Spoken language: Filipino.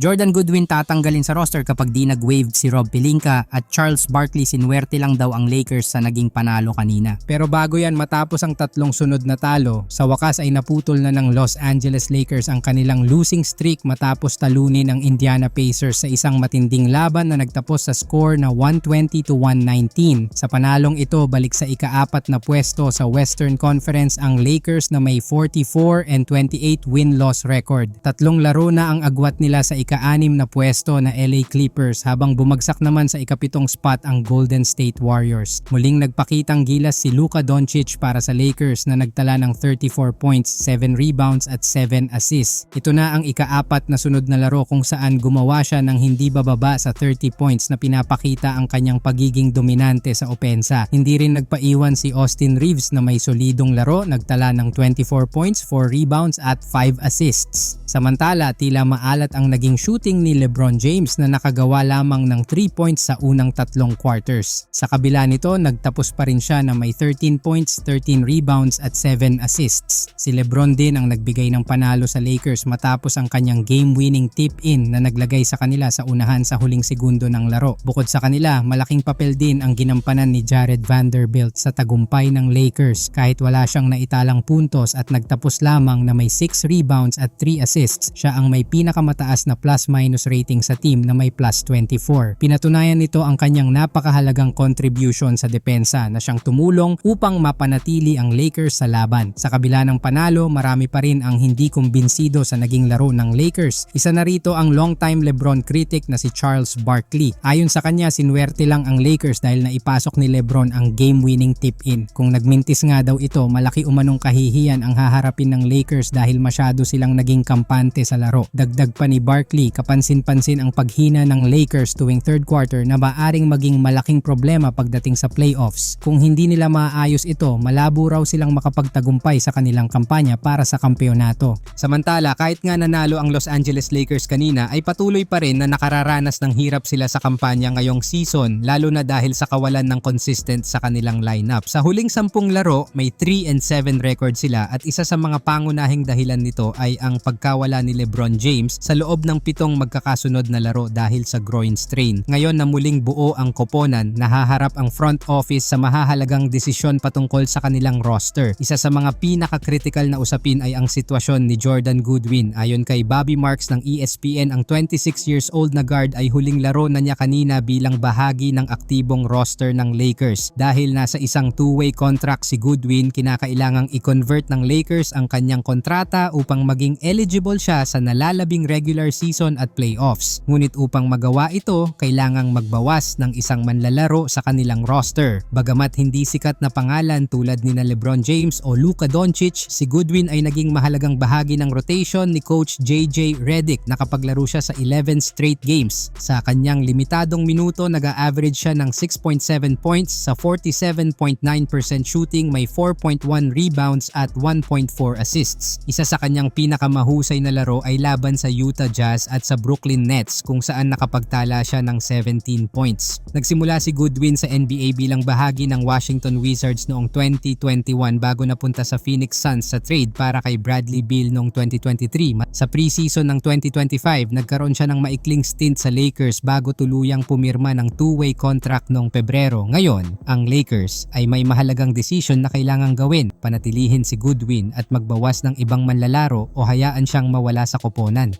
Jordan Goodwin tatanggalin sa roster kapag di nag-wave si Rob Pelinka at Charles Barkley sinwerte lang daw ang Lakers sa naging panalo kanina. Pero bago yan matapos ang tatlong sunod na talo, sa wakas ay naputol na ng Los Angeles Lakers ang kanilang losing streak matapos talunin ang Indiana Pacers sa isang matinding laban na nagtapos sa score na 120 to 119. Sa panalong ito, balik sa ikaapat na pwesto sa Western Conference ang Lakers na may 44 and 28 win-loss record. Tatlong laro na ang agwat nila sa ika-anim na pwesto na LA Clippers habang bumagsak naman sa ikapitong spot ang Golden State Warriors. Muling nagpakitang gilas si Luka Doncic para sa Lakers na nagtala ng 34 points, 7 rebounds at 7 assists. Ito na ang ikaapat na sunod na laro kung saan gumawa siya ng hindi bababa sa 30 points na pinapakita ang kanyang pagiging dominante sa opensa. Hindi rin nagpaiwan si Austin Reeves na may solidong laro, nagtala ng 24 points, 4 rebounds at 5 assists. Samantala, tila maalat ang naging shooting ni LeBron James na nakagawa lamang ng 3 points sa unang tatlong quarters. Sa kabila nito, nagtapos pa rin siya na may 13 points, 13 rebounds at 7 assists. Si LeBron din ang nagbigay ng panalo sa Lakers matapos ang kanyang game-winning tip-in na naglagay sa kanila sa unahan sa huling segundo ng laro. Bukod sa kanila, malaking papel din ang ginampanan ni Jared Vanderbilt sa tagumpay ng Lakers kahit wala siyang naitalang puntos at nagtapos lamang na may 6 rebounds at 3 assists siya ang may pinakamataas na plus-minus rating sa team na may plus 24. Pinatunayan nito ang kanyang napakahalagang contribution sa depensa na siyang tumulong upang mapanatili ang Lakers sa laban. Sa kabila ng panalo, marami pa rin ang hindi kumbinsido sa naging laro ng Lakers. Isa na rito ang longtime Lebron critic na si Charles Barkley. Ayon sa kanya, sinwerte lang ang Lakers dahil naipasok ni Lebron ang game-winning tip-in. Kung nagmintis nga daw ito, malaki umanong kahihiyan ang haharapin ng Lakers dahil masyado silang naging kampante sa laro. Dagdag pa ni Barkley, kapansin-pansin ang paghina ng Lakers tuwing third quarter na maaring maging malaking problema pagdating sa playoffs. Kung hindi nila maayos ito, malabo raw silang makapagtagumpay sa kanilang kampanya para sa kampeonato. Samantala, kahit nga nanalo ang Los Angeles Lakers kanina ay patuloy pa rin na nakararanas ng hirap sila sa kampanya ngayong season lalo na dahil sa kawalan ng consistent sa kanilang lineup. Sa huling sampung laro, may 3 and 7 record sila at isa sa mga pangunahing dahilan nito ay ang pagkawala ni LeBron James sa loob ng pitong magkakasunod na laro dahil sa groin strain. Ngayon na muling buo ang koponan, nahaharap ang front office sa mahahalagang desisyon patungkol sa kanilang roster. Isa sa mga pinaka-critical na usapin ay ang sitwasyon ni Jordan Goodwin. Ayon kay Bobby Marks ng ESPN, ang 26 years old na guard ay huling laro na niya kanina bilang bahagi ng aktibong roster ng Lakers. Dahil nasa isang two-way contract si Goodwin, kinakailangang i-convert ng Lakers ang kanyang kontrata upang maging eligible siya sa nalalabing regular season at playoffs. Ngunit upang magawa ito, kailangang magbawas ng isang manlalaro sa kanilang roster. Bagamat hindi sikat na pangalan tulad ni na LeBron James o Luka Doncic, si Goodwin ay naging mahalagang bahagi ng rotation ni coach JJ Redick nakapaglaro siya sa 11 straight games. Sa kanyang limitadong minuto, nag-average siya ng 6.7 points sa 47.9% shooting, may 4.1 rebounds at 1.4 assists. Isa sa kanyang pinakamahusay na laro ay laban sa Utah Jazz at sa Brooklyn Nets kung saan nakapagtala siya ng 17 points. Nagsimula si Goodwin sa NBA bilang bahagi ng Washington Wizards noong 2021 bago napunta sa Phoenix Suns sa trade para kay Bradley Beal noong 2023. Sa preseason ng 2025, nagkaroon siya ng maikling stint sa Lakers bago tuluyang pumirma ng two-way contract noong Pebrero. Ngayon, ang Lakers ay may mahalagang desisyon na kailangang gawin, panatilihin si Goodwin at magbawas ng ibang manlalaro o hayaan siyang mawala sa koponan.